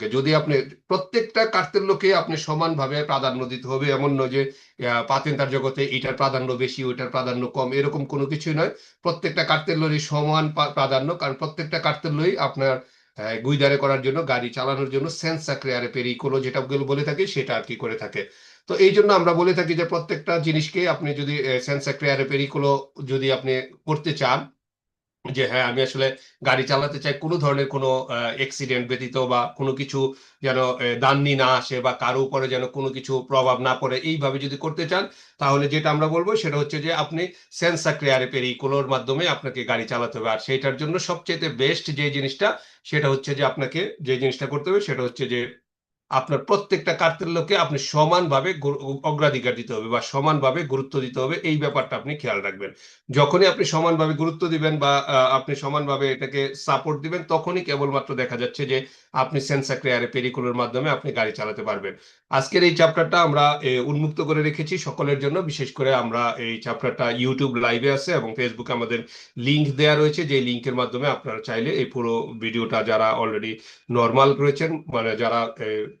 থাকে। যদি আপনি প্রত্যেকটা কার্তেল্যকে আপনি সমানভাবে প্রাধান্য দিতে হবে, এমন নয় যে পাতেন্তার জগতে এটার প্রাধান্য বেশি, ওইটার প্রাধান্য কম, এরকম কোনো কিছুই নয়। প্রত্যেকটা কার্তেল্যরই সমান প্রাধান্য, কারণ প্রত্যেকটা কার্তেল্যই আপনার গুইদারে করার জন্য, গাড়ি চালানোর জন্য সেন্স ক্রিয়ারে, পেরিকোলো যেটা বলে থাকে, সেটা আর কি করে থাকে। তো এই জন্য আমরা বলে থাকি যে, প্রত্যেকটা জিনিসকে আপনি যদি সেন্স ক্রিয়ারে, পেরিকোলো যদি আপনি করতে চান যে হ্যাঁ আমি আসলে গাড়ি চালাতে চাই, কোনো ধরনের কোনো অ্যাক্সিডেন্ট ব্যতীত বা কোনো কিছু যেন দান্নি না আসে বা কারও উপরে যেন কোনো কিছু প্রভাব না পড়ে, এইভাবে যদি করতে চান, তাহলে যেটা আমরা বলব সেটা হচ্ছে যে আপনি সেন্সার ক্রিয়ারে পেরিকোলোর মাধ্যমে আপনাকে গাড়ি চালাতে হবে। আর সেইটার জন্য সবচেয়ে বেস্ট যে জিনিসটা, সেটা হচ্ছে যে আপনাকে যে জিনিসটা করতে হবে, সেটা হচ্ছে যে আপনার প্রত্যেকটা কার্তের কার্তেল্যকে আপনি সমানভাবে অগ্রাধিকার দিতে হবে বা সমানভাবে গুরুত্ব দিতে হবে, এই ব্যাপারটা আপনি খেয়াল রাখবেন। যখনই আপনি সমানভাবে গুরুত্ব দিবেন বা আপনি সমানভাবে এটাকে সাপোর্ট দিবেন, তখনই কেবলমাত্র দেখা যাচ্ছে যে, আপনি সেন্সার ক্রিয়ারে পেরিকুলের মাধ্যমে আপনি গাড়ি চালাতে পারবেন। আজকের এই চ্যাপ্টারটা আমরা উন্মুক্ত করে রেখেছি। সকলের জন্য বিশেষ করে আমরা এই চ্যাপ্টারটা ইউটিউব লাইভে আছে এবং ফেসবুকে আমাদের লিঙ্ক দেওয়া রয়েছে। যে লিঙ্কের মাধ্যমে আপনারা চাইলে এই পুরো ভিডিওটা যারা অলরেডি নর্মাল রয়েছেন মানে যারা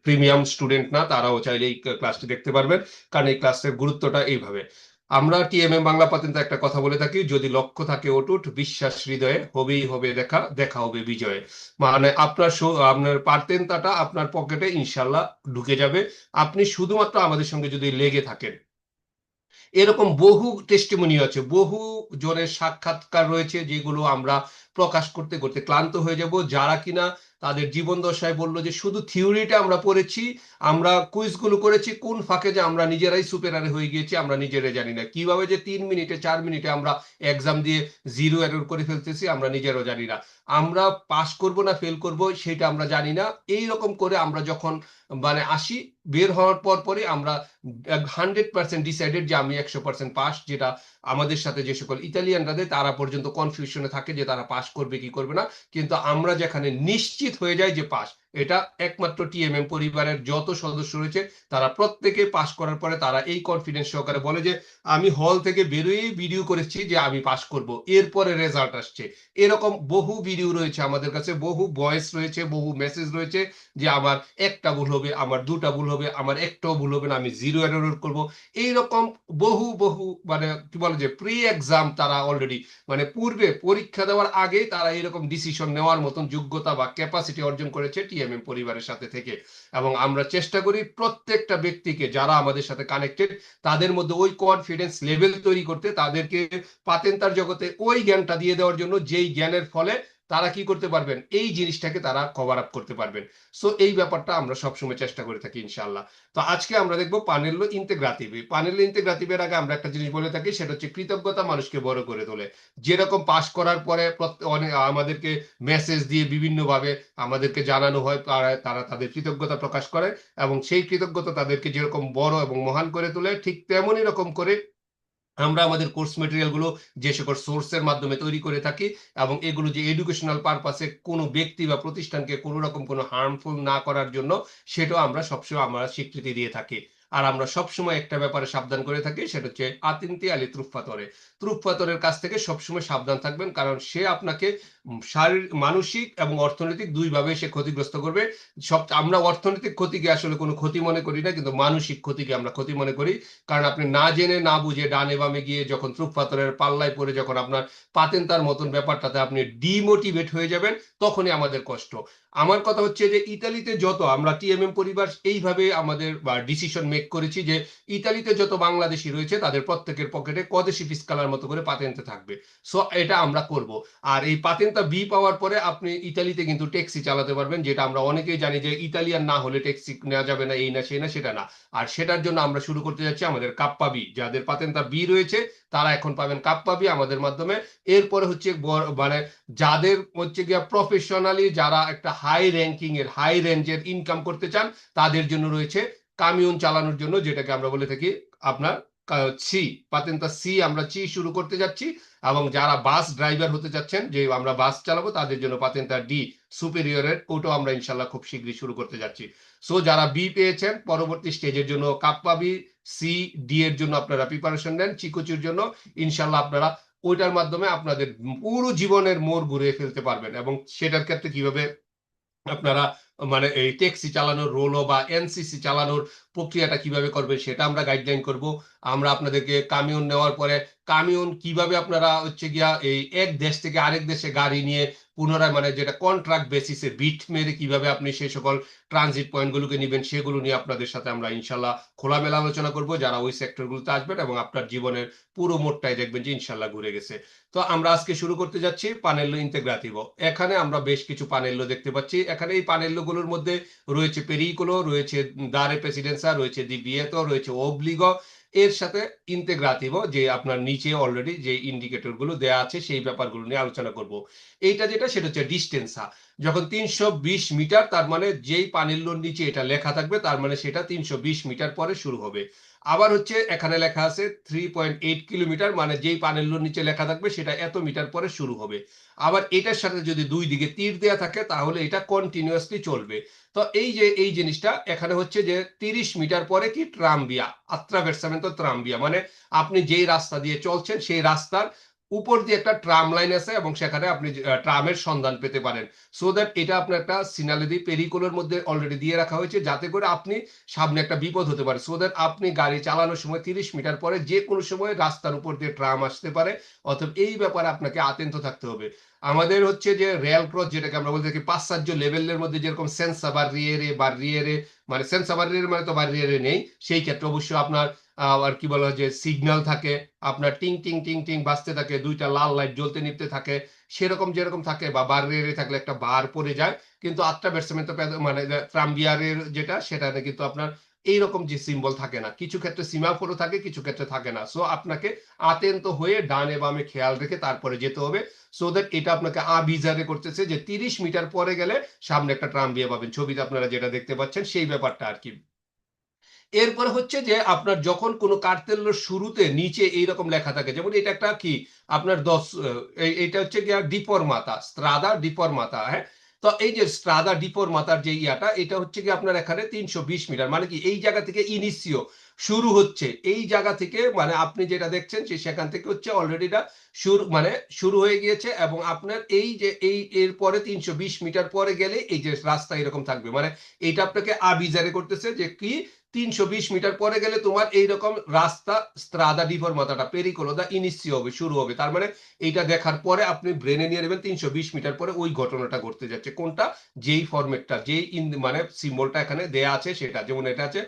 প্রিমিয়াম স্টুডেন্ট না, তারাও চাইলে এই ক্লাসটি দেখতে পারবেন। কারণ এই ক্লাসের গুরুত্বটা এইভাবে। আমরা টিএমএম বাংলা পাতেন একটা কথা বলে থাকি, যদি লক্ষ্য থাকে অটুট, বিশ্বাস হৃদয়ে হবেই হবে দেখা দেখা হবে বিজয়ে। মানে আপনার আপনার পার্তেনতাটা আপনার পকেটে ইনশাল্লাহ ঢুকে যাবে। আপনি শুধুমাত্র আমাদের সঙ্গে যদি লেগে থাকেন। এরকম বহু টেস্টিমনি আছে, বহু জনের সাক্ষাৎকার রয়েছে, যেগুলো আমরা প্রকাশ করতে করতে ক্লান্ত হয়ে যাব। যারা কিনা তাদের জীবন দশায় বলল যে, শুধু থিওরিটা আমরা পড়েছি, আমরা কুইজগুলো করেছি, কোন ফাঁকে যে আমরা নিজেরাই সুপেরারে হয়ে গিয়েছি, আমরা নিজেরাই জানি না। কীভাবে যে তিন মিনিটে, চার মিনিটে আমরা এক্সাম দিয়ে জিরো এরর করে ফেলতেছি, আমরা নিজেরও জানি না। আমরা পাস করব না ফেল করব, সেটা আমরা জানি না। এই রকম করে আমরা যখন মানে আসি, বের হওয়ার পর পরে আমরা হান্ড্রেড পার্সেন্ট ডিসাইডেড যে আমি একশো পার্সেন্ট পাস যেটা আমাদের সাথে যে সকল ইতালিয়ানরা দেয়, তারা পর্যন্ত কনফিউশনে থাকে যে তারা পাস করবে কি করবে না। কিন্তু আমরা যেখানে নিশ্চিত হয়ে যায় যে পাস এটা একমাত্র টিএমএম পরিবারের যত সদস্য রয়েছে, তারা প্রত্যেকে পাশ করার পরে তারা এই কনফিডেন্স সহকারে বলে যে, আমি হল থেকে বেরোই ভিডিও করেছি যে আমি পাশ করব। এরপরে রেজাল্ট আসছে। এরকম বহু ভিডিও রয়েছে আমাদের কাছে, বহু ভয়েস রয়েছে, বহু মেসেজ রয়েছে যে, আমার একটা ভুল হবে, আমার দুটা ভুল হবে, আমার একটাও ভুল হবে না, আমি জিরো এরর করব। এইরকম বহু বহু মানে কি বলে যে প্রি এক্সাম তারা অলরেডি মানে পূর্বে পরীক্ষা দেওয়ার আগে তারা এরকম ডিসিশন নেওয়ার মতন যোগ্যতা বা ক্যাপাসিটি অর্জন করেছে টিএমএম পরিবারের সাথে থেকে। এবং আমরা চেষ্টা করি প্রত্যেকটা ব্যক্তিকে যারা আমাদের সাথে কানেক্টেড তাদের মধ্যে ওই কনফিডেন্স লেভেল তৈরি করতে, তাদেরকে পাতেন তার জগতে ওই জ্ঞানটা দিয়ে দেওয়ার জন্য যেই জ্ঞানের ফলে তারা কি করতে পারবেন? এই জিনিসটাকে তারা কভার আপ করতে পারবেন। সো এই ব্যাপারটা আমরা সবসময় চেষ্টা করে থাকি ইনশাল্লাহ তো আজকে আমরা দেখব পানেল্লো ইন্তেগ্রাতিভি পানেল্লো ইন্তেগ্রাতিভের আগে আমরা একটা জিনিস বলে থাকি, সেটা হচ্ছে কৃতজ্ঞতা মানুষকে বড় করে তোলে। যেরকম পাস করার পরে অনেক আমাদেরকে মেসেজ দিয়ে বিভিন্নভাবে আমাদেরকে জানানো হয় তারা তাদের কৃতজ্ঞতা প্রকাশ করে এবং সেই কৃতজ্ঞতা তাদেরকে যেরকম বড় এবং মহান করে তোলে, ঠিক তেমনই রকম করে আমরা আমাদের কোর্স মেটেরিয়ালগুলো যে সকল সোর্সের মাধ্যমে তৈরি করে থাকি এবং এগুলো যে এডুকেশনাল পারপাসে কোনো ব্যক্তি বা প্রতিষ্ঠানকে কোনো রকম কোনো হার্মফুল না করার জন্য সেটাও আমরা সবসময় আমরা স্বীকৃতি দিয়ে থাকি। আর আমরা সবসময় একটা ব্যাপারে সাবধান করে থাকি, সেটা হচ্ছে আতিন্তি আলী ত্রুফাতরে ত্রুফাতরের কাছ থেকে সবসময় সাবধান থাকবেন, কারণ সে আপনাকে শারীরিক মানসিক এবং অর্থনৈতিক দুইভাবে সে ক্ষতিগ্রস্ত করবে। সব, আমরা অর্থনৈতিক ক্ষতিকে আসলে কোনো ক্ষতি মনে করি না, কিন্তু মানসিক ক্ষতিকে আমরা ক্ষতি মনে করি। কারণ আপনি না জেনে, না বুঝে ডানে বামে গিয়ে যখন ত্রুফাতরের পাল্লায় পড়ে, যখন আপনার পাতেন তার মতন ব্যাপারটাতে আপনি ডিমোটিভেট হয়ে যাবেন, তখনই আমাদের কষ্ট। আমার কথা হচ্ছে যে ইতালিতে যত, আমরা টিএমএম পরিবার এইভাবে আমাদের ডিসিশন মেক করেছি যে ইতালিতে যত বাংলাদেশি রয়েছে তাদের প্রত্যেকের পকেটে কদেশি ফিসকালার মতো করে পাতেন্তে থাকবে। সো এটা আমরা করব। আর এই পাতেন্তা বি পাওয়ার পরে আপনি ইতালিতে কিন্তু ট্যাক্সি চালাতে পারবেন, যেটা আমরা অনেকেই জানি যে ইতালিয়ান না হলে ট্যাক্সি নেওয়া যাবে না, এই না, সেই না, সেটা না। আর সেটার জন্য আমরা শুরু করতে যাচ্ছি আমাদের কাপ্পা বি যাদের পাতেন্তা বি রয়েছে, তারা এখন পাবেন কাপ্পা বি আমাদের মাধ্যমে। এরপরে হচ্ছে মানে যাদের হচ্ছে গিয়া প্রফেশনালি যারা একটা হাই র্যাঙ্কিং এর হাই রেঞ্জের ইনকাম করতে চান, তাদের জন্য রয়েছে কামিউন চালানোর জন্য, যেটাকে আমরা বলে থাকি আপনার সি পাতেন্তা সি আমরা চি শুরু করতে যাচ্ছি, এবং যারা বাস ড্রাইভার হতে যাচ্ছেন যে আমরা বাস চালাবো, তাদের জন্য পাতেন্তা ডি সুপেরিয়রের ওটাও আমরা ইনশাল্লাহ খুব শীঘ্রই শুরু করতে যাচ্ছি। সো যারা বি পেয়েছেন, পরবর্তী স্টেজের জন্য কাপ্পা বি সি ডি এর জন্য আপনারা প্রিপারেশন নেন, চিকুচির জন্য ইনশাল্লাহ আপনারা ওইটার মাধ্যমে আপনাদের পুরো জীবনের মোড় ঘুরিয়ে ফেলতে পারবেন, এবং সেটার ক্ষেত্রে কীভাবে আপনারা মানে এই ট্যাক্সি চালানোর রোলও বা এনসিসি চালানোর প্রক্রিয়াটা কীভাবে করবে সেটা আমরা গাইডলাইন করব। আমরা আপনাদেরকে কামিউন নেওয়ার পরে কামিউন কীভাবে আপনারা হচ্ছে গিয়া এই এক দেশ থেকে আরেক দেশে গাড়ি নিয়ে পুনরায় মানে যেটা কন্ট্রাক্ট বেসিসে বিট মেরে কীভাবে আপনি সেই সকল ট্রানজিট পয়েন্টগুলোকে নেবেন, সেগুলো নিয়ে আপনাদের সাথে আমরা ইনশাল্লাহ খোলামেলা আলোচনা করব। যারা ওই সেক্টরগুলোতে আসবেন এবং আপনার জীবনের পুরো মোটটাই দেখবেন যে ইনশাল্লাহ ঘুরে গেছে। তো আমরা আজকে শুরু করতে যাচ্ছি পানেল্লো ইন্তেগ্রাতিভো এখানে আমরা বেশ কিছু পানেল্লো দেখতে পাচ্ছি। এখানে এই পানেল্লোগুলোর মধ্যে রয়েছে পেরিকুলো রয়েছে দারে প্রেসিডেন্সা রয়েছে দি বিয়েতো রয়েছে ওবলিগো এর সাথে ইন্টেগ্রাটিভও যে আপনার নিচে অলরেডি যে ইন্ডিকেটরগুলো দেয়া আছে, সেই ব্যাপারগুলো নিয়ে আলোচনা করব। এইটা যেটা, সেটা হচ্ছে ডিস্টেন্সা যখন তিনশো বিশ মিটার, তার মানে যেই পানির লোন নিচে এটা লেখা থাকবে, তার মানে সেটা তিনশো বিশ মিটার পরে শুরু হবে। আবার হচ্ছে এখানে লেখা আছে থ্রি পয়েন্ট এইট কিলোমিটার মানে যেই পানেল্লোর নিচে লেখা থাকবে সেটা এত মিটার পরে শুরু হবে। আবার এটার সাথে যদি দুই দিকে তীর দেওয়া থাকে, তাহলে এটা কন্টিনিউয়াসলি চলবে। তো এই যে, এই জিনিসটা, এখানে হচ্ছে যে তিরিশ মিটার পরে কি, ট্রাম্বিয়া আত্রাভেরসামেন্ট ট্রাম্বিয়া মানে আপনি যেই রাস্তা দিয়ে চলছেন, সেই রাস্তার উপর দিয়ে একটা ট্রাম লাইন আছে এবং সেখানে আপনি ট্রামের সন্ধান পেতে পারেন। সো দ্যাট এটা আপনার একটা সিনালিদি পেরিকোলের মধ্যে অলরেডি দিয়ে রাখা হয়েছে, যাতে করে আপনি সামনে একটা বিপদ হতে পারে। সো দ্যাট আপনি গাড়ি চালানোর সময় তিরিশ মিটার পরে যে কোনো সময় রাস্তার উপর দিয়ে ট্রাম আসতে পারে অথবা এই ব্যাপারে আপনাকে আতঙ্ক থাকতে হবে। আমাদের হচ্ছে যে রেল ক্রস যেটাকে আমরা বলতে থাকি পাশ্চাত্য লেভেলের মধ্যে যেরকম সেন্সা বা রিয়েরে বা রিয়েরে মানে সেন্সা রিয়ের মানে তো বা রিয়েরে নেই, সেই ক্ষেত্রে অবশ্যই আপনার আর কি বলা যে সিগন্যাল থাকে, আপনার টিং টিং টিং টিং বাজতে থাকে, দুইটা লাল লাইট জ্বলতে নিতে থাকে, সেরকম যেরকম থাকে বা বার রেড়ে থাকলে একটা বার পড়ে যায়, কিন্তু আটটা ব্যাটসম্যান তো মানে ট্রাম্বিয়ারের যেটা সেটা কিন্তু আপনার এইরকম যে সিম্বল থাকে না। কিছু ক্ষেত্রে সীমাফলও থাকে, কিছু ক্ষেত্রে থাকে না। সো আপনাকে আতেন্ত হয়ে ডানে বামে খেয়াল রেখে তারপরে যেতে হবে সো দ্যাট এটা আপনাকে আবিজারে করতেছে যে তিরিশ মিটার পরে গেলে সামনে একটা ট্রাম বিয়ে পাবেন। ছবিতে আপনারা যেটা দেখতে পাচ্ছেন, সেই ব্যাপারটা আর কি। এরপরে হচ্ছে যে আপনার যখন কোনো কার্তেলের শুরুতে নিচে এইরকম লেখা থাকে, যেমন এটা একটা কি? আপনার দশ এটা হচ্ছে গিয়া ডিপর মাতা স্ত্রাদা ডিপর মাতা হ্যাঁ? তো এই যে স্ট্রাদা ডিপোর মাতার যে ইয়াটা, এটা হচ্ছে কি আপনার এখানে তিনশো বিশ মিটার মানে কি এই জায়গা থেকে ইনিসিও শুরু হচ্ছে। এই জায়গা থেকে মানে আপনি যেটা দেখছেন যে সেখান থেকে হচ্ছে অলরেডিটা শুরু মানে শুরু হয়ে গিয়েছে এবং আপনার এই যে এই এর পরে তিনশো বিশ মিটার পরে গেলে এই যে রাস্তা এরকম থাকবে। মানে এইটা আপনাকে আবিজারে করতেছে যে কি? তিনশো বিশ মিটার পরে গেলে তোমার এইরকম রাস্তা স্ত্রাদা ডিভর মাথাটা পেরিকোলোদা ইনিসি হবে, শুরু হবে। তার মানে এইটা দেখার পরে আপনি ব্রেনে নিয়ে নেবেন তিনশো বিশ মিটার পরে ওই ঘটনাটা ঘটতে যাচ্ছে। কোনটা? যেই ফরম্যাটটা যেই ইন মানে সিম্বলটা এখানে দেয়া আছে সেটা, যেমন এটা আছে,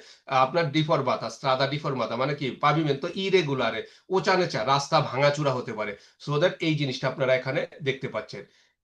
আপনার ডিফর মাথা স্ত্রাদা ডিফর মাথা মানে কি? পাবিমেন্ট ইরেগুলারে ওচানেচা রাস্তা ভাঙাচুরা হতে পারে। সো দ্যাট এই জিনিসটা আপনারা এখানে দেখতে পাচ্ছেন।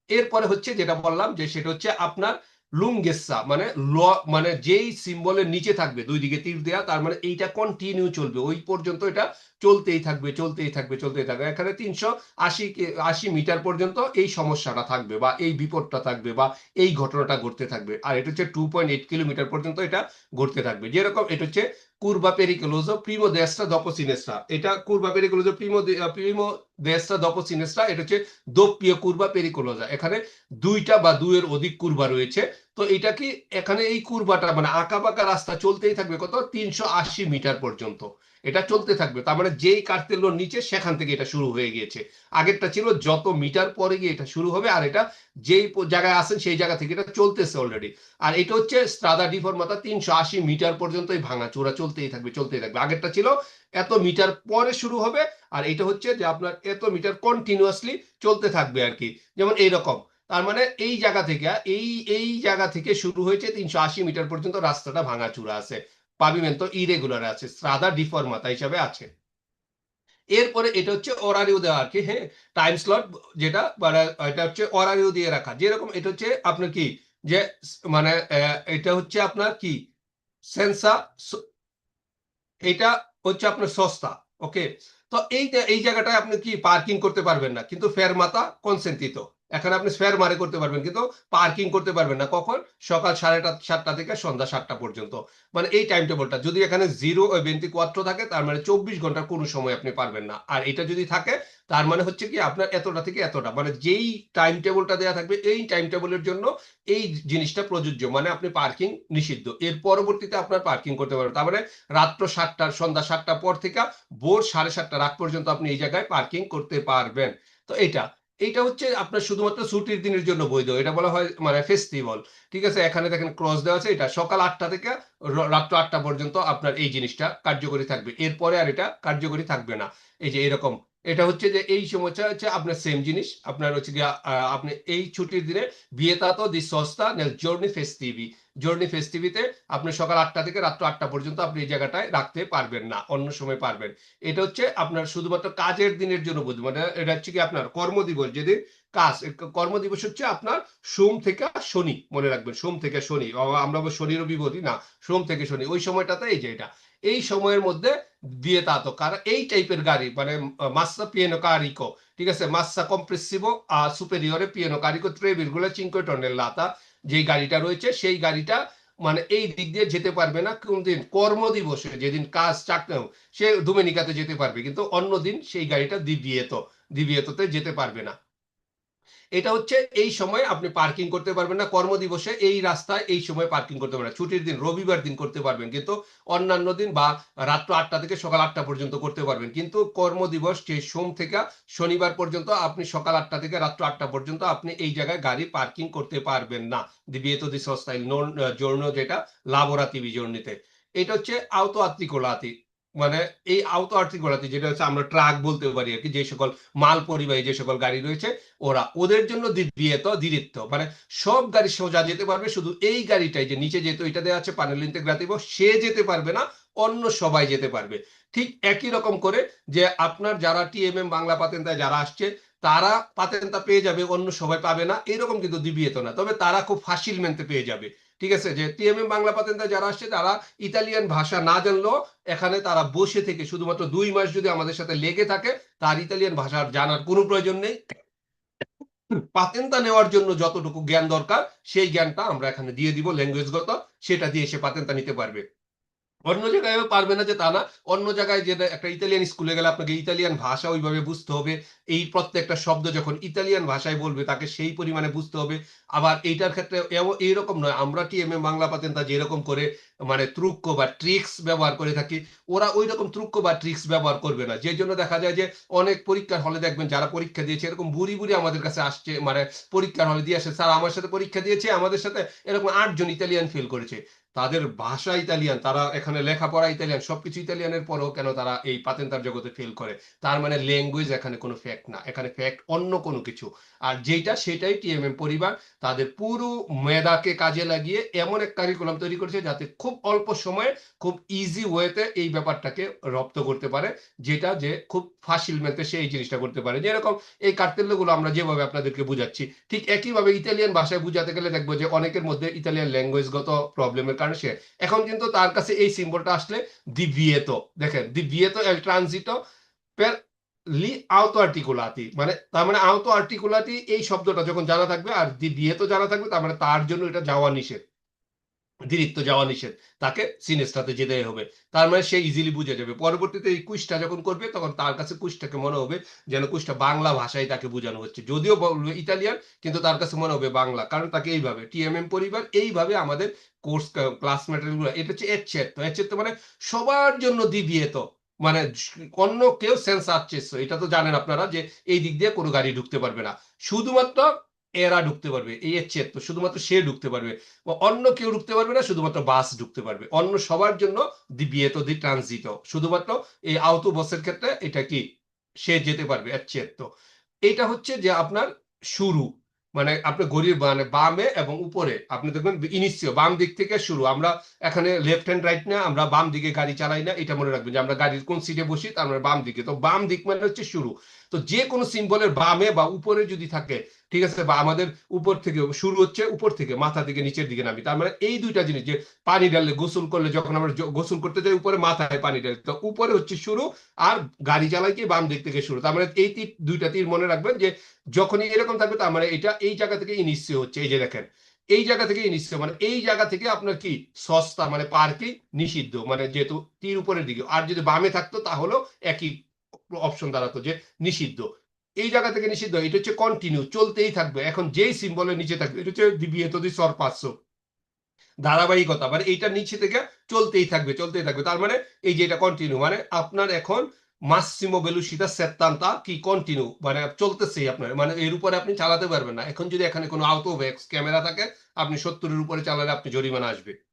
এরপরে হচ্ছে যেটা বললাম যে সেটা হচ্ছে আপনার লুঙ্গেসা মানে ল মানে যেই সিম্বলের নিচে থাকবে, দুই দিকে তীর দেয়া, তার মানে এইটা কন্টিনিউ চলবে। ওই পর্যন্ত এটা চলতেই থাকবে চলতেই থাকবে চলতেই থাকবে। এখানে তিনশো আশি আশি মিটার পর্যন্ত এই সমস্যাটা থাকবে বা এই বিপদটা থাকবে বা এই ঘটনাটা ঘটতে থাকবে। আর এটা হচ্ছে টু পয়েন্ট এইট কিলোমিটার পর্যন্ত এটা ঘটতে থাকবে। যেরকম এটা হচ্ছে কুরবা পেরিকুলোজো প্রিমো দেস্টা দপো সিনেস্টা এটা কুরবা পেরিকুলোজো প্রিমো প্রিমো দেশটা দপসিনেসটা এটা হচ্ছে দোপিয় কুরবা পেরিকুলোজা এখানে দুইটা বা দুইয়ের অধিক কুরবা রয়েছে। তো এটা কি এখানে এই কুরবাটা মানে আঁকা রাস্তা চলতেই থাকবে কত? তিনশো আশি মিটার পর্যন্ত। এটা চলতে থাকবে। তার মানে যেই কার্তেলোর নিচে, সেখান থেকে এটা শুরু হয়ে গিয়েছে। আগেরটা ছিল যত মিটার পরে গিয়ে এটা শুরু হবে, আর এটা যেই জায়গায় আসেন সেই জায়গা থেকে এটা চলতেছে অলরেডি আর এটা হচ্ছে স্ট্রাদা ডিফরমাতা তিনশো আশি মিটার পর্যন্ত এই ভাঙা চোরা চলতেই থাকবে চলতেই থাকবে। আগেরটা ছিল এত মিটার পরে শুরু হবে, আর এটা হচ্ছে যে আপনার এত মিটার কন্টিনিউয়াসলি চলতে থাকবে আর কি। যেমন এইরকম। তার মানে এই জায়গা থেকে, এই এই জায়গা থেকে শুরু হয়েছে তিনশো আশি মিটার পর্যন্ত রাস্তাটা ভাঙাচুরা আছে। পাবিমেন্ট ইরেগুলার আছে স্ত্রাদা ডিফরমাতা হিসাবে আছে। এরপরে এটা হচ্ছে অরারিও দেওয়া আর কি হ্যাঁ টাইম স্লট যেটা মানে এটা হচ্ছে অরারিও দিয়ে রাখা। যেরকম এটা হচ্ছে আপনার কি, যে মানে এটা হচ্ছে আপনার কি সেন্সা এটা হচ্ছে আপনার সস্তা ওকে তো এই এই জায়গাটায় আপনি কি পার্কিং করতে পারবেন না, কিন্তু ফেরমাতা কনসেন্টিত এখানে আপনি স্পেয়ার মারে করতে পারবেন, কিন্তু পার্কিং করতে পারবেন না। কখন? সকাল সাড়ে সাতটা থেকে সন্ধ্যা সাতটা পর্যন্ত। মানে এই টাইম টেবলটা যদি এখানে জিরো বেন্তি কোয়াত্র থাকে, তার মানে চব্বিশ ঘণ্টার কোনো সময় আপনি পারবেন না। আর এটা যদি থাকে, তার মানে হচ্ছে কি আপনার এতটা থেকে এতটা। মানে যেই টাইম টেবলটা দেওয়া থাকবে, এই টাইম টেবলের জন্য এই জিনিসটা প্রযোজ্য। মানে আপনি পার্কিং নিষিদ্ধ। এর পরবর্তীতে আপনার পার্কিং করতে পারবেন। তার মানে রাত্র সাতটার সন্ধ্যা সাতটা পর থেকে ভোর সাড়ে সাতটা রাত পর্যন্ত আপনি এই জায়গায় পার্কিং করতে পারবেন। তো এটা এইটা হচ্ছে আপনার শুধুমাত্র ছুটির দিনের জন্য বৈধ এটা বলা হয় মানে ফেস্টিভ্যাল ঠিক আছে? এখানে দেখেন ক্রস দেওয়া আছে। এটা সকাল আটটা থেকে রাত্র আটটা পর্যন্ত আপনার এই জিনিসটা কার্যকরী থাকবে। এরপরে আর এটা কার্যকরী থাকবে না। এই যে এরকম এটা হচ্ছে যে এই সময়টা হচ্ছে আপনার সেম জিনিস। আপনার হচ্ছে গিয়ে আপনি এই ছুটির দিনে বিয়েতাতো দি সস্তা জর্নি ফেস্টিভি জর্নি ফেস্টিভিতে আপনি সকাল আটটা থেকে রাত্র আটটা পর্যন্ত আপনি এই জায়গাটায় রাখতে পারবেন না, অন্য সময় পারবেন। এটা হচ্ছে আপনার শুধুমাত্র কাজের দিনের জন্য বুঝবেন মানে এটা হচ্ছে কি আপনার কর্মদিবস, যেদিন কাজ কর্মদিবস হচ্ছে আপনার সোম থেকে শনি, মনে রাখবেন, সোম থেকে শনি আমরা আবার শনি রবি না, সোম থেকে শনি, ওই সময়টাতে এই যে এটা। এই সময়ের মধ্যে দিয়ে তাতো কারণ এই টাইপের গাড়ি মানে মাস্সা পিয়েনো কারিকো ঠিক আছে? মাস্সা কম্প্রেসিভো সুপেরিয়রে পিয়েনো কারিকো ট্রে বিরগুলো চিঙ্কো টনের লাতা যেই গাড়িটা রয়েছে, সেই গাড়িটা মানে এই দিক দিয়ে যেতে পারবে না। কোনদিন কর্মদিবসে, যেদিন কাজ চাকরি সে ডোমেনিকাতে যেতে পারবে। কিন্তু অন্য দিন সেই গাড়িটা দিবিয়েত, দিবিয়েততে যেতে পারবে না। এটা হচ্ছে এই সময় আপনি পার্কিং করতে পারবেন না। কর্মদিবসে এই রাস্তায় এই সময় পার্কিং করতে পারবেন ছুটির দিন, রবিবার দিন করতে পারবেন কিন্তু অন্যান্য দিন বা রাত্র আটটা থেকে সকাল আটটা পর্যন্ত করতে পারবেন। কিন্তু কর্মদিবস যে সোম থেকে শনিবার পর্যন্ত আপনি সকাল আটটা থেকে রাত্র আটটা পর্যন্ত আপনি এই জায়গায় গাড়ি পার্কিং করতে পারবেন না। দিবিয়েত দি সস্তাইল জর্ণ যেটা লাবোরাতিভি জর্নিতে এটা হচ্ছে আওতো আত্মিকোলাতি মানে এই আওতো আর্থিকলাতি যেটা হচ্ছে আমরা ট্রাক বলতে পারি আর কি, যে সকল মাল পরিবাহী যে সকল গাড়ি রয়েছে, ওরা ওদের জন্য দিদিয়েত দিদিত্ব মানে সব গাড়ি সোজা যেতে পারবে, শুধু এই গাড়িটাই যে নিচে যেহেতু এটা দেওয়া আছে পানেল ইন্তেগ্রাতিভ সে যেতে পারবে না, অন্য সবাই যেতে পারবে। ঠিক একই রকম করে যে আপনার যারা টিএমএম বাংলা পাতেন্তায় যারা আসছে, তারা পাতেন্তা পেয়ে যাবে, অন্য সবাই পাবে না, এরকম কিন্তু দিবিয়েত না। তবে তারা খুব ফাসিলমেন্টে পেয়ে যাবে। ঠিক আছে? যে টিএমএম বাংলা পাতেন্দা যারা আসছে, তারা ইতালিয়ান ভাষা না জানলেও এখানে তারা বসে থেকে শুধুমাত্র দুই মাস যদি আমাদের সাথে লেগে থাকে, তার ইতালিয়ান ভাষার জানার কোনো প্রয়োজন নেই। পাতেন্তা নেওয়ার জন্য যতটুকু জ্ঞান দরকার, সেই জ্ঞানটা আমরা এখানে দিয়ে দিব ল্যাঙ্গুয়েজগত সেটা দিয়ে সে পাতেন্তা নিতে পারবে। অন্য জায়গায় পারবে না যে তা না। অন্য জায়গায় যে একটা ইতালিয়ান স্কুলে গেলে আপনাকে ইতালিয়ান ভাষা ওইভাবে বুঝতে হবে। এই প্রত্যেকটা শব্দ যখন ইতালিয়ান ভাষায় বলবে, তাকে সেই পরিমাণে বুঝতে হবে। আবার এইটার ক্ষেত্রে এইরকম নয়, আমরা কি এম এ বাংলা পাতেন্তা যেরকম করে মানে ত্রুক্ক বা ট্রিক্স ব্যবহার করে থাকি, ওরা ওই রকম ত্রুক্ক বা ট্রিক্স ব্যবহার করবে না। যে জন্য দেখা যায় যে অনেক পরীক্ষার হলে দেখবেন যারা পরীক্ষা দিয়েছে, এরকম বুড়ি বুড়ি আমাদের কাছে আসছে মানে পরীক্ষার হলে দিয়ে আসে, স্যার, আমার সাথে পরীক্ষা দিয়েছে, আমাদের সাথে এরকম আটজন ইতালিয়ান ফেল করেছে। তাদের ভাষা ইতালিয়ান, তারা এখানে লেখাপড়া ইতালিয়ান, সবকিছু ইতালিয়ানের পরেও কেন তারা এই পাতেন্তার জগতে ফেল করে? তার মানে ল্যাঙ্গুয়েজ এখানে কোনো ফ্যাক্ট না, এখানে ফ্যাক্ট অন্য কোনো কিছু। আর যেটা সেটাই টিএমএম পরিবার তাদের পুরো মেধাকে কাজে লাগিয়ে এমন এক কারিকুলাম তৈরি করেছে যাতে খুব অল্প সময়ে খুব ইজি ওয়েতে এই ব্যাপারটাকে রপ্ত করতে পারে, যেটা যে খুব ফাসিলমেন্টে সে এই জিনিসটা করতে পারে। যেরকম এই কার্তেল্যগুলো আমরা যেভাবে আপনাদেরকে বুঝাচ্ছি, ঠিক একইভাবে ইতালিয়ান ভাষায় বুঝাতে গেলে দেখব যে অনেকের মধ্যে ইতালিয়ান ল্যাঙ্গুয়েজগত প্রবলেমের কারণে সে এখন কিন্তু তার কাছে এই সিম্বলটা আসলে দেখেন এল পের লি আর্টিকুলাতি। মানে তার মানে আর্টিকুলাতি এই শব্দটা যখন জানা থাকবে আর জানা থাকবে, তার মানে তার জন্য এটা যাওয়া নিষেধ। যাওয়া নিষেধ। তাকে সিনেস্টাতে হবে। তার মানে সে ইজিলি বুঝে যাবে। পরবর্তীতে এই যখন করবে, তখন তার কাছে কুইজটাকে মনে হবে যেন কুইজটা বাংলা ভাষায় তাকে বোঝানো হচ্ছে। যদিও বলবে ইতালিয়ান, কিন্তু তার কাছে মনে হবে বাংলা। কারণ তাকে এইভাবে টিএমএম পরিবার এইভাবে আমাদের কোর্স ক্লাস ম্যাটেরিয়ালগুলো এটা হচ্ছে এচ্ছেত্ত এচ্ছেত্ত মানে সবার জন্য দিবিয়েত। মানে অন্য কেউ সেন্স আচ্ছেস এটা তো জানেন আপনারা যে এই দিক দিয়ে কোনো গাড়ি ঢুকতে পারবে না। শুধুমাত্র এরা ঢুকতে পারবে, এই এচ্ছেত্ত শুধুমাত্র সে ঢুকতে পারবে অন্য কেউ ঢুকতে পারবে না, শুধুমাত্র বাস ঢুকতে পারবে। অন্য সবার জন্য দিবিয়েত, দি ট্রানজিত। শুধুমাত্র এই আউতো বসের ক্ষেত্রে এটা কি? সে যেতে পারবে এচ্ছেত্ত এটা হচ্ছে যে আপনার শুরু। মানে আপনি গরিব মানে বামে এবং উপরে। আপনি দেখবেন ইনিশিয় বাম দিক থেকে শুরু। আমরা এখানে লেফট হ্যান্ড রাইট না, আমরা বাম দিকে গাড়ি চালাই না, এটা মনে রাখবেন যে আমরা গাড়ির কোন সিটে বসি তার মানে বাম দিকে। তো বাম দিক মানে হচ্ছে শুরু। তো যে কোনো সিম্বলের বামে বা উপরে যদি থাকে, ঠিক আছে, বা আমাদের উপর থেকে শুরু হচ্ছে উপর থেকে, মাথা থেকে নিচের দিকে নামি তার মানে এই দুইটা জিনিস, যে পানি ঢাললে গোসল করলে যখন আমরা গোসল করতে যাই উপরে, মাথায় পানি ঢালি, তো উপরে হচ্ছে শুরু আর গাড়ি চালাই কি বাম দিক থেকে শুরু, তার মানে এই তীর দুইটা তীর মনে রাখবেন যে যখনই এরকম থাকবে, তার মানে এটা এই জায়গা থেকে ইনিশ্চয় হচ্ছে, এই যে দেখেন, এই জায়গা থেকে নিশ্চয় মানে এই জায়গা থেকে আপনার কি, সস্তা মানে পার্কিং নিষিদ্ধ মানে যেহেতু তীর উপরের দিকে, আর যদি বামে থাকতো তাহলেও একই অপশন দাঁড়াতো যে নিষিদ্ধ। এই জায়গা থেকে নিষিদ্ধ, এটা হচ্ছে কন্টিনিউ চলতেই থাকবে। এখন যেই সিম্বলের নিচে থাকবে, এটা হচ্ছে দিবিয়েত দি সর ধারাবাহিকতা মানে এইটা নিচে থেকে চলতেই থাকবে চলতেই থাকবে। তার মানে এই যে এটা কন্টিনিউ মানে আপনার এখন মাসিমো বেলুসিতা সেত্তান্তা কি কন্টিনিউ মানে চলতেছেই আপনার মানে এর উপরে আপনি চালাতে পারবেন না। এখন যদি এখানে কোনো আউট অফ ক্যামেরা থাকে, আপনি সত্তরের উপরে চালালে আপনি জরিমানা আসবে।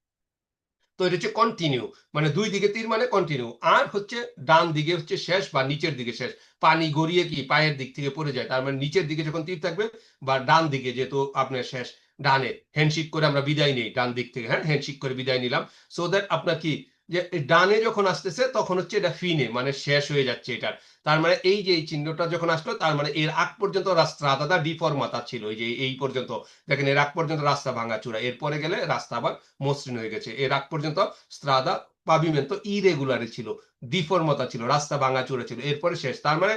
তো এটা হচ্ছে কন্টিনিউ মানে দুই দিকে তীর মানে কন্টিনিউ আর হচ্ছে ডান দিকে হচ্ছে শেষ বা নিচের দিকে শেষ। পানি গড়িয়ে কি পায়ের দিক থেকে পড়ে যায়, তার মানে নিচের দিকে যখন তীর থাকবে বা ডান দিকে যেহেতু আপনার শেষ, ডানে হ্যান্ডশিক করে আমরা বিদায় নিই, ডান দিক থেকে হ্যাঁ হ্যান্ডশিক করে বিদায় নিলাম। সো দ্যাট আপনার কি যে ডানে যখন আসতেছে, তখন হচ্ছে এটা ফিনে মানে শেষ হয়ে যাচ্ছে এটার। তার মানে এই যে এই চিহ্নটা যখন আসলো, তার মানে এর আগ পর্যন্ত রাস্তা দাদা ডিফর্মাতা ছিল, এই যে এই পর্যন্ত। দেখেন, এর আগ পর্যন্ত রাস্তা ভাঙা চূড়া, এরপরে গেলে রাস্তা আবার মসৃণ হয়ে গেছে। এর আগ পর্যন্ত স্ত্রাদা পাবিমেন্ট ইরেগুলারে ছিল ডিফর্মতা ছিল, রাস্তা ভাঙাচুরা ছিল, এরপরে শেষ। তার মানে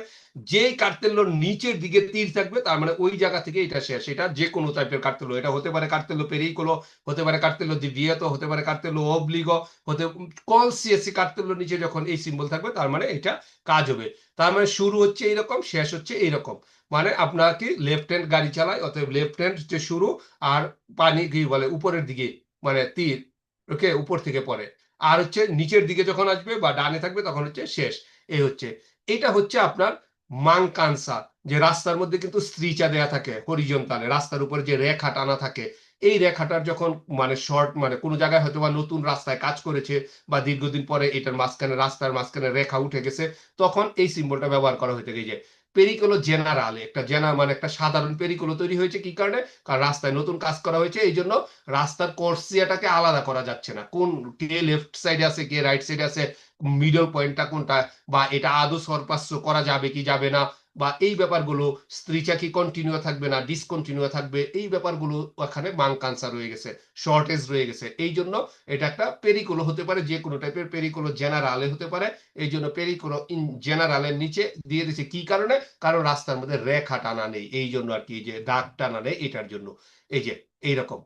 যেই কার্তেল্লোর নিচের দিকে তীর থাকবে, তার মানে ওই জায়গা থেকে এটা শেষ। এটা যে কোনো টাইপের কার্তেল্লো এটা হতে পারে কার্তেল্লো পেরিকোলো হতে পারে কার্তেল্লো দিভিয়েতো হতে পারে কার্তেল্লো অবলিগো হতে কল সিএসসি কার্তেল্লো নিচে যখন এই সিম্বল থাকবে, তার মানে এটা কাজ হবে। তার মানে শুরু হচ্ছে এইরকম, শেষ হচ্ছে এইরকম। মানে আপনার কি লেফট হ্যান্ড গাড়ি চালায়, অতএব লেফট হ্যান্ড হচ্ছে শুরু, আর পানি কি বলে, উপরের দিকে মানে তীর ওকে উপর থেকে পড়ে। আর হচ্ছে নিচের দিকে যখন আসবে বা ডানে থাকবে তখন হচ্ছে শেষ। এই হচ্ছে। এটা হচ্ছে আপনার মাংকানসা যে রাস্তার মধ্যে কিন্তু স্ত্রীচা দেয়া থাকে হরিজন্তালে রাস্তার উপরে যে রেখা টানা থাকে। এই রেখাটার যখন মানে শর্ট মানে কোনো জায়গায় হয়তো বা নতুন রাস্তায় কাজ করেছে বা দীর্ঘদিন পরে এটার মাঝখানে, রাস্তার মাঝখানে রেখা উঠে গেছে, তখন এই সিম্বলটা ব্যবহার করা হয়ে থাকে। যে পেরিকোলো জেনারালে একটা জেনার মানে একটা সাধারণ পেরিকোলো তৈরি হয়েছে কি কারণে? কারণ রাস্তায় নতুন কাজ করা হয়েছে, এই জন্য রাস্তার কোর্সিয়াটাকে আলাদা করা যাচ্ছে না। কোন কে লেফট সাইডে আছে, কে রাইট সাইডে আছে মিডল পয়েন্টটা কোনটা, বা এটা আদৌ সরপাস্য করা যাবে কি যাবে না বা এই ব্যাপারগুলো স্ত্রীচা কি কন্টিনিউ থাকবে না ডিসকন্টিনিউ থাকবে, এই ব্যাপারগুলো ওখানে মাংকানসা রয়ে গেছে শর্টেজ রয়ে গেছে। এই জন্য এটা একটা পেরিকুলো হতে পারে, যে কোনো টাইপের পেরিকুলো জেনারেলে হতে পারে। এই জন্য পেরিকুলো ইন জেনারেলের নিচে দিয়ে দিচ্ছে কি কারণে? কারণ রাস্তার মধ্যে রেখা টানা নেই। এই জন্য আর কি যে দাগ টানা নেই এটার জন্য। এই যে, এইরকম।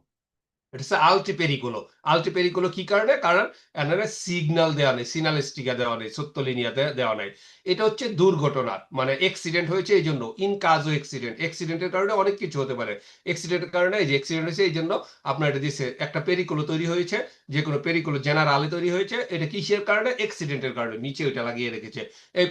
এটা হচ্ছে আলটি পেরিকুলো আলটি পেরিকুলো কি কারণে? কারণ এনারে সিগন্যাল দেওয়া নেই সিনালিস্টিকা দেওয়া নেই সত্য লিনিয়াতে দেওয়া নেই। এটা হচ্ছে দুর্ঘটনা মানে অ্যাক্সিডেন্ট হয়েছে এই জন্য ইন কাজও অ্যাক্সিডেন্ট অ্যাক্সিডেন্টের কারণে অনেক কিছু হতে পারে। অ্যাক্সিডেন্টের কারণে এই যে অ্যাক্সিডেন্ট হয়েছে এই জন্য আপনার এটা দিচ্ছে একটা পেরিকুলো তৈরি হয়েছে যে কোনো পেরিকুলো জেনারেলে তৈরি হয়েছে, এটা কিসের কারণে? অ্যাক্সিডেন্টের কারণে, নিচে ওইটা লাগিয়ে রেখেছে। এই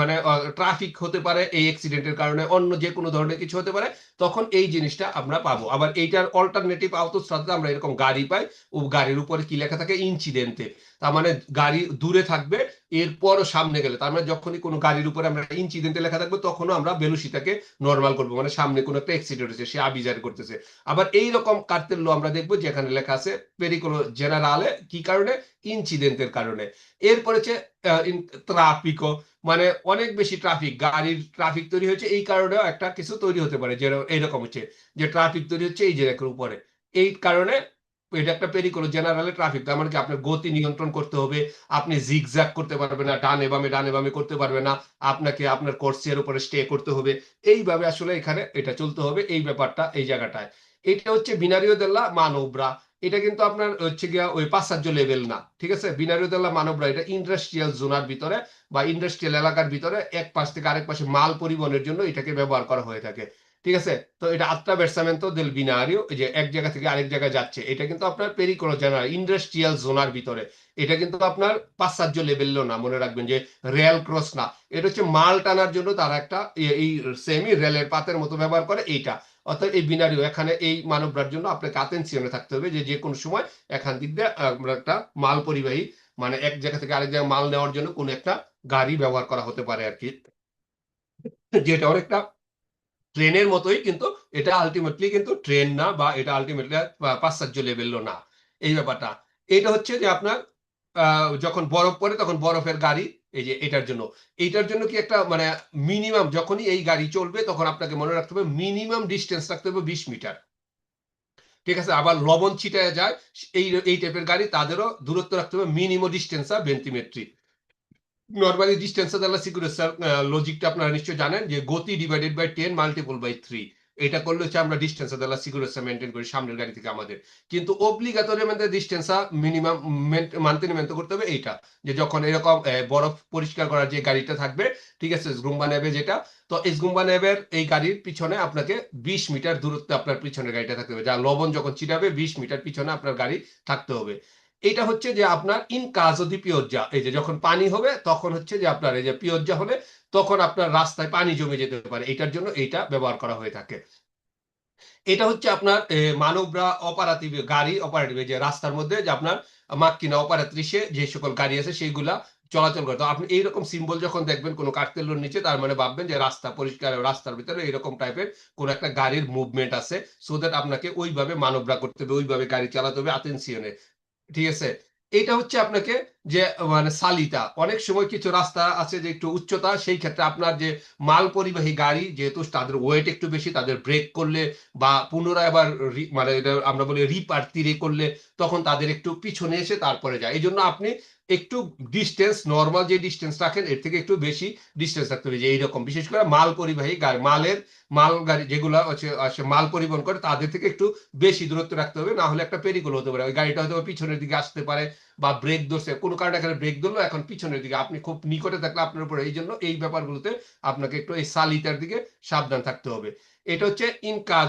মানে ট্রাফিক হতে পারে, এই অ্যাক্সিডেন্টের কারণে অন্য যে কোনো ধরনের কিছু হতে পারে তখন এই জিনিসটা আমরা পাবো। আবার এইটার অল্টারনেটিভ আওতস্রাতে আমরা এরকম গাড়ি পাই, ও গাড়ির উপরে কি লেখা থাকে? ইনসিডেন্টে তার মানে গাড়ি দূরে থাকবে, এরপরও সামনে গেলে। তার মানে যখনই কোনো গাড়ির উপরে আমরা ইনসিডেন্টে লেখা থাকবে, তখনও আমরা বেলুসিটাকে নর্মাল করব। মানে সামনে কোনো একটা অ্যাক্সিডেন্ট হচ্ছে, সে আবিজার করতেছে। আবার এই রকম কার্তেল্য আমরা দেখব, যেখানে লেখা আছে পেরিকোলো জেনারেলে কি কারণে? ইনসিডেন্টের কারণে। এরপরে হচ্ছে ট্রাফিকও মানে অনেক বেশি ট্রাফিক গাড়ির ট্রাফিক তৈরি হয়েছে, এই কারণেও একটা কিছু তৈরি হতে পারে যে এরকম হচ্ছে। যে ট্রাফিক তৈরি হচ্ছে, এই যে উপরে। এই কারণে এটা একটা ট্রাফিক তার মানে কি আপনার গতি নিয়ন্ত্রণ করতে হবে, আপনি করতে না, ডানে বামে ডানে বামে করতে না, আপনাকে আপনার উপরে স্টে করতে হবে। এইভাবে আসলে এখানে এটা চলতে হবে, এই ব্যাপারটা, এই জায়গাটায়। এটা হচ্ছে বিনারিও দেল্লা মানবরা। এটা কিন্তু আপনার হচ্ছে গিয়া ওই পাঁচার্য লেভেল না, ঠিক আছে? বিনারিও দেল্লা মানবরা, এটা ইন্ডাস্ট্রিয়াল জোনার ভিতরে বা ইন্ডাস্ট্রিয়াল এলাকার ভিতরে, এক পাশ থেকে আরেক পাশে মাল পরিবহনের জন্য এটাকে ব্যবহার করা হয়ে থাকে। ঠিক আছে? তো এটা আত্রাভেরসামেন্তো দেল বিনারিও যে এক জায়গা থেকে আরেক জায়গায় যাচ্ছে, এটা কিন্তু আপনার পেরিকোলো জেনারেল ইন্ডাস্ট্রিয়াল জোনার ভিতরে। এটা কিন্তু আপনার পাশ্চার্য লেভেলও না, মনে রাখবেন যে রেল ক্রস না। এটা হচ্ছে মাল টানার জন্য তারা একটা এই সেমি রেলের পাতের মতো ব্যবহার করে এইটা। অর্থাৎ এই বিনারিও এখানে এই মানবরার জন্য আপনাকে আতেন্সিয়নে থাকতে হবে যে যে কোনো সময় এখান দিক দিয়ে আমরা একটা মাল পরিবাহী মানে এক জায়গা থেকে আরেক জায়গায় মাল নেওয়ার জন্য কোনো একটা গাড়ি ব্যবহার করা হতে পারে আর কি। যেটা অনেকটা ট্রেনের মতোই কিন্তু এটা আলটিমেটলি কিন্তু ট্রেন না বা এটা আলটিমেটলি পাশ্চার্য লেভেলও না। এই ব্যাপারটা। এটা হচ্ছে যে আপনার যখন বরফ পড়ে তখন বরফের গাড়ি, এই যে এটার জন্য। এইটার জন্য কি একটা মানে মিনিমাম যখনই এই গাড়ি চলবে তখন আপনাকে মনে রাখতে হবে মিনিমাম ডিস্টেন্স রাখতে হবে বিশ মিটার। ঠিক আছে? আবার লবণ ছিটায় যায়, এই এই টাইপের গাড়ি তাদেরও দূরত্ব রাখতে হবে মিনিমাম ডিস্টেন্স আর বেন্টিমেট্রি নর্মালি ডিস্টেন্সে দ্বারা সিকিউরেসার লজিকটা আপনারা নিশ্চয়ই জানেন যে গতি divided by ten multiple by three এটা করলে হচ্ছে আমরা ডিস্টেন্সে দ্বারা সিকিউরেসার মেনটেন করি সামনের গাড়ি থেকে আমাদের। কিন্তু অব্লিগাতরি আমাদের ডিস্টেন্সা মিনিমাম মানতে মেনতে করতে হবে এইটা। যে যখন এরকম বরফ পরিষ্কার করার যে গাড়িটা থাকবে, ঠিক আছে গুম্বা নেবে যেটা, তো এই গুম্বা নেবের এই গাড়ির পিছনে আপনাকে বিশ মিটার দূরত্বে আপনার পিছনের গাড়িটা থাকতে হবে। যা লবণ যখন চিটাবে বিশ মিটার পিছনে আপনার গাড়ি থাকতে হবে। এটা হচ্ছে যে আপনার ইন কাজদি পিয়জ্জা এই যে যখন পানি হবে, তখন হচ্ছে যে আপনার এই যে পিয়জ্জা হলে তখন আপনার রাস্তায় পানি জমে যেতে পারে। এটার জন্য এইটা ব্যবহার করা হয়ে থাকে। এটা হচ্ছে আপনার মানবরা অপারেটিভ গাড়ি অপারেটিভ যে রাস্তার মধ্যে যে আপনার মাক্কিনা অপারেট্রিসে যে সকল গাড়ি আছে, সেইগুলা চলাচল করে। তো আপনি এইরকম সিম্বল যখন দেখবেন কোনো কার্তেলোর নিচে, তার মানে ভাববেন যে রাস্তা পরিষ্কার, রাস্তার ভিতরে এরকম টাইপের কোন একটা গাড়ির মুভমেন্ট আছে সো দ্যাট আপনাকে ওইভাবে মানবরা করতে হবে, ওইভাবে গাড়ি চালাতে হবে আতেনসিয়নে ঠিক আছে এটা হচ্ছে আপনাকে যে মানে সালিতা অনেক সময় কিছু রাস্তা আছে যে, একটু উচ্চতা, সেই ক্ষেত্রে আপনার যে মাল পরিবাহী গাড়ি, যেহেতু তাদের ওয়েট একটু বেশি, তাদের ব্রেক করলে বা পুনরায় আবার মানে এটা আমরা বলি রিপার তীরে করলে, তখন তাদের একটু পিছনে এসে তারপরে যায়। এই জন্য আপনি একটু ডিস্টেন্স নর্মাল যে ডিস্টেন্স রাখেন, এর থেকে একটু বেশি ডিস্টেন্স রাখতে হবে যে এইরকম। বিশেষ করে মাল পরিবাহী গাড়ি, মালের, মাল গাড়ি যেগুলো আসে মাল পরিবহন করে, তাদের থেকে একটু বেশি দূরত্ব রাখতে হবে, না হলে একটা পেরিকল হতে পারে। ওই গাড়িটা হয়তো পিছনের দিকে আসতে পারে বা ব্রেক ধরছে। কোনো কারণে এখানে ব্রেক ধরলো, এখন পিছনের দিকে। আপনি খুব নিকটে থাকলে আপনার উপরে। এই জন্য এই ব্যাপারগুলোতে আপনাকে একটু এই সালিটার দিকে সাবধান থাকতে হবে। এটা হচ্ছে ইন কাজ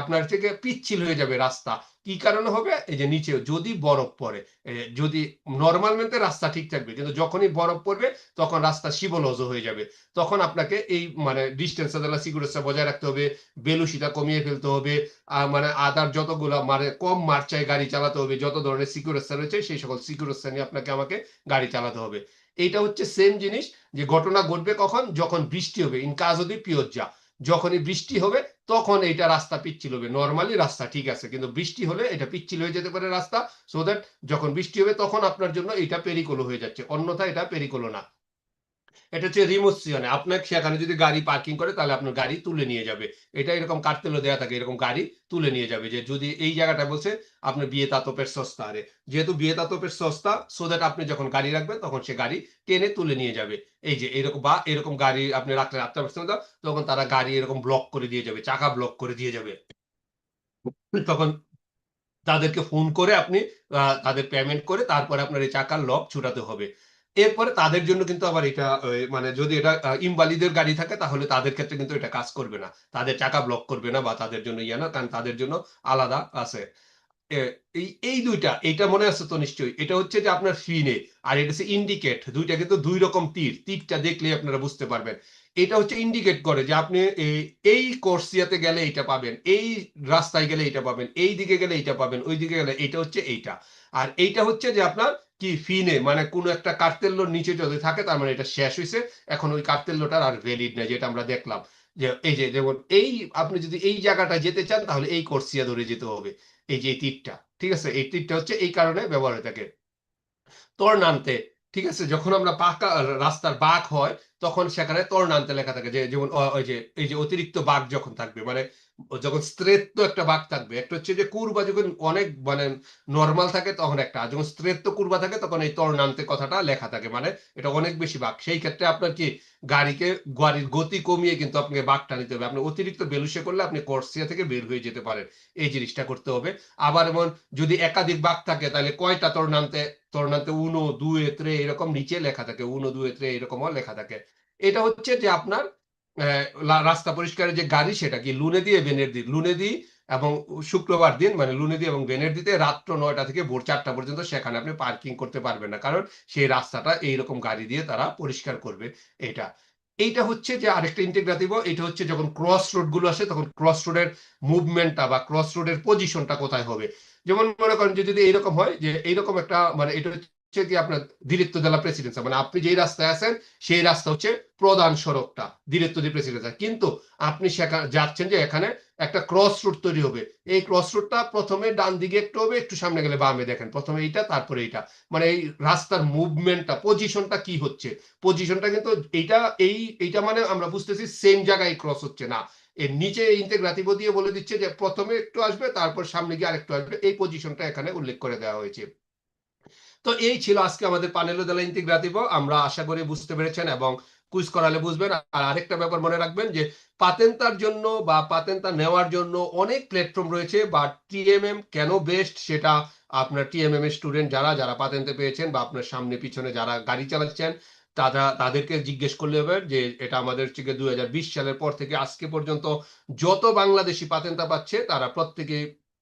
আপনার থেকে পিচ্ছিল হয়ে যাবে রাস্তা। কি কারণে হবে? এই যে নিচে যদি বরফ পড়ে যদি নর্মাল মেনতে রাস্তা ঠিক থাকবে, কিন্তু যখনই বরফ পড়বে, তখন রাস্তা শিবলজ হয়ে যাবে। তখন আপনাকে এই মানে ডিস্টেন্স সিকিউরিটি বজায় রাখতে হবে বেলুসিটা কমিয়ে ফেলতে হবে আর মানে আদার যতগুলো মানে কম মার্চায় গাড়ি চালাতে হবে, যত ধরনের সিকিউরিটি রয়েছে, সেই সকল সিকিউরিটি নিয়ে আপনাকে আমাকে গাড়ি চালাতে হবে। এইটা হচ্ছে সেম জিনিস, যে ঘটনা ঘটবে কখন? যখন বৃষ্টি হবে ইন কাজ অদি পিওর যা যখনই বৃষ্টি হবে তখন এটা রাস্তা পিচ্ছিল হবে। নর্মালি রাস্তা ঠিক আছে, কিন্তু বৃষ্টি হলে এটা পিচ্ছিল হয়ে যেতে পারে রাস্তা। সো দ্যাট যখন বৃষ্টি হবে তখন আপনার জন্য এটা পেরিকোলো হয়ে যাচ্ছে। অন্যথা এটা পেরিকোলো না। এটা হচ্ছে রিমোসিয়নে আপনার সেখানে যদি গাড়ি পার্কিং করে, তাহলে আপনার গাড়ি তুলে নিয়ে যাবে। এটা এরকম কার্তেলও দেওয়া থাকে, এরকম গাড়ি তুলে নিয়ে যাবে যে যদি এই জায়গাটা বলছে, আপনার বিয়ে তাতপের সস্তা আরে। যেহেতু বিয়ে তাতপের সস্তা সো দ্যাট আপনি যখন গাড়ি রাখবেন, তখন সে গাড়ি টেনে তুলে নিয়ে যাবে। এই যে এরকম বা এরকম গাড়ি আপনি রাখলেন আটটা পার্সেন্ট তখন তারা গাড়ি এরকম ব্লক করে দিয়ে যাবে, চাকা ব্লক করে দিয়ে যাবে। তখন তাদেরকে ফোন করে আপনি তাদের পেমেন্ট করে তারপরে আপনার এই চাকার লক ছুটাতে হবে। এরপরে তাদের জন্য কিন্তু আবার এটা মানে যদি এটা ইনভালিদের গাড়ি থাকে, তাহলে তাদের ক্ষেত্রে কিন্তু এটা কাজ করবে না। তাদের চাকা ব্লক করবে না বা তাদের জন্য ইয়ে না, কারণ তাদের জন্য আলাদা আছে। এই দুইটা, এটা মনে আছে তো নিশ্চয়ই? এটা হচ্ছে যে আপনার ফিনে আর এটা হচ্ছে ইন্ডিকেট দুইটা কিন্তু দুই রকম তীর, তীরটা দেখলে আপনারা বুঝতে পারবেন। এটা হচ্ছে ইন্ডিকেট করে যে আপনি এই কোর্সিয়াতে গেলে এটা পাবেন, এই রাস্তায় গেলে এটা পাবেন, এই দিকে গেলে এটা পাবেন, ওই দিকে গেলে, এটা হচ্ছে এইটা। আর এইটা হচ্ছে যে আপনার কি ফিনে মানে কোনো একটা কার্তেল্লোর নিচে যদি থাকে, তার মানে এটা শেষ হয়েছে এখন ওই কার্তেল্লোটার আর ভ্যালিড নাই, যেটা আমরা দেখলাম। যে এই যে যেমন এই আপনি যদি এই জায়গাটা যেতে চান, তাহলে এই কোর্সিয়া ধরে যেতে হবে। এই যে তীরটা, ঠিক আছে? এই তীরটা হচ্ছে এই কারণে ব্যবহার হয়ে থাকে তর্নান্তে ঠিক আছে? যখন আমরা পাকা রাস্তার বাঘ হয়, তখন সেখানে তর্নান্তে লেখা থাকে। যে যেমন ওই যে, এই যে অতিরিক্ত বাঘ যখন থাকবে মানে যখন স্ত্রেত্ব একটা বাঘ থাকবে, একটা হচ্ছে যে কুরবা যখন অনেক মানে নর্মাল থাকে তখন একটা, আর যখন স্ত্রেত্ব কুরবা থাকে তখন এই তর্নান্তে কথাটা লেখা থাকে মানে এটা অনেক বেশি বাঘ। সেই ক্ষেত্রে আপনার কি গাড়িকে, গাড়ির গতি কমিয়ে কিন্তু আপনাকে বাঘটা নিতে হবে। আপনি অতিরিক্ত বেলুসে করলে আপনি কর্সিয়া থেকে বের হয়ে যেতে পারেন, এই জিনিসটা করতে হবে। আবার এমন যদি একাধিক বাঘ থাকে তাহলে কয়টা তর্নান্তে তর্নান্তে উনো, দুয়ে, ত্রে এরকম নিচে লেখা থাকে, উনো, দুয়ে, ত্রে এরকমও লেখা থাকে। এটা হচ্ছে যে আপনার রাস্তা পরিষ্কারের যে গাড়ি সেটা কি লুনে দিয়ে বেনের দিন লুনে দি এবং শুক্রবার দিন মানে লুনে দি এবং বেনের দিতে রাত্র নয়টা থেকে ভোর চারটা পর্যন্ত সেখানে আপনি পার্কিং করতে পারবেন না। কারণ সেই রাস্তাটা এইরকম গাড়ি দিয়ে তারা পরিষ্কার করবে এটা। এইটা হচ্ছে যে আরেকটা ইন্টিগ্রাটিভ এটা হচ্ছে যখন ক্রস রোডগুলো আসে তখন ক্রস রোডের মুভমেন্টটা বা ক্রস রোডের পজিশনটা কোথায় হবে? যেমন মনে করেন যে যদি এইরকম হয় যে এইরকম একটা মানে এটা হচ্ছে কি আপনার দিরিত্ব জেলা প্রেসিডেন্সি মানে আপনি যেই রাস্তায় আছেন, সেই রাস্তা হচ্ছে প্রধান সড়কটা দিরিত্ব দি প্রেসিডেন্সি কিন্তু আপনি সেখানে যাচ্ছেন যে এখানে একটা ক্রস রুট তৈরি হবে। এই ক্রস রুটটা প্রথমে ডান দিকে একটু হবে, একটু সামনে গেলে বামে দেখেন। প্রথমে এইটা, তারপরে এইটা। মানে এই রাস্তার মুভমেন্টটা পজিশনটা কি হচ্ছে? পজিশনটা কিন্তু এইটা, এই, এইটা মানে আমরা বুঝতেছি সেম জায়গায় ক্রস হচ্ছে না। এর নিচে ইন্টেগ্রাটিভ দিয়ে বলে দিচ্ছে যে প্রথমে একটু আসবে, তারপর সামনে গিয়ে আরেকটু আসবে। এই পজিশনটা এখানে উল্লেখ করে দেওয়া হয়েছে। তো এই ছিল আজকে আমাদের পানেলো দেলা ইন্টিগ্রাটিভ আমরা আশা করি বুঝতে পেরেছেন এবং কুইজ করালে বুঝবেন। আর আরেকটা ব্যাপার মনে রাখবেন যে পাতেন্তার জন্য বা পাতেন্তা নেওয়ার জন্য অনেক প্ল্যাটফর্ম রয়েছে, বা টিএমএম কেন বেস্ট সেটা আপনার টিএমএম এর স্টুডেন্ট যারা যারা পাতেন্তে পেয়েছেন বা আপনার সামনে পিছনে যারা গাড়ি চালাচ্ছেন, তারা, তাদেরকে জিজ্ঞেস করলে হবে যে এটা আমাদের থেকে দুই হাজার বিশ সালের পর থেকে আজকে পর্যন্ত যত বাংলাদেশি পাতেন্তা পাচ্ছে, তারা প্রত্যেকে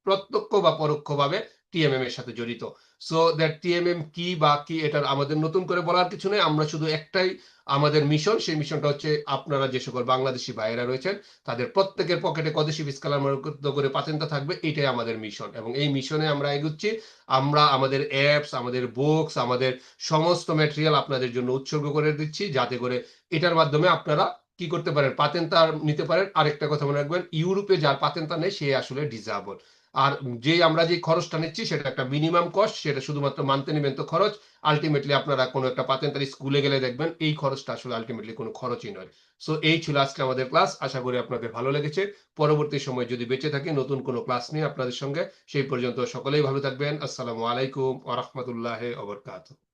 প্রত্যক্ষ বা পরোক্ষভাবে টিএমএম এর সাথে জড়িত। সো দ্যাট টিএমএম কি বা কি এটার আমাদের নতুন করে বলার কিছু নেই। আমরা শুধু একটাই আমাদের মিশন সেই মিশনটা হচ্ছে আপনারা যে সকল বাংলাদেশি ভাইয়েরা রয়েছেন, তাদের প্রত্যেকের পকেটে কদেশি বিস্কালার করে পাতেন্টা থাকবে, এটাই আমাদের মিশন এবং এই মিশনে আমরা এগুচ্ছি। আমরা আমাদের অ্যাপস আমাদের বুকস আমাদের সমস্ত ম্যাটেরিয়াল আপনাদের জন্য উৎসর্গ করে দিচ্ছি, যাতে করে এটার মাধ্যমে আপনারা কি করতে পারেন পাতেন্তা নিতে পারেন। আরেকটা কথা মনে রাখবেন, ইউরোপে যার পাতেন্তা নেই, সে আসলে ডিজাবল আর যে আমরা যে খরচটা নিচ্ছি, সেটা একটা মিনিমাম কস্ট সেটা শুধুমাত্র মানতে নেবেন তো খরচ। আলটিমেটলি আপনারা কোনো একটা পাতেন্তার স্কুলে গেলে দেখবেন এই খরচটা আসলে আলটিমেটলি কোনো খরচই নয়। সো এই ছিল আজকে আমাদের ক্লাস আশা করি আপনাদের ভালো লেগেছে। পরবর্তী সময় যদি বেঁচে থাকি নতুন কোনো ক্লাস নিয়ে আপনাদের সঙ্গে, সেই পর্যন্ত সকলেই ভালো থাকবেন। আসসালামু আলাইকুম ওয়া রাহমাতুল্লাহি ওয়া বারাকাতুহু।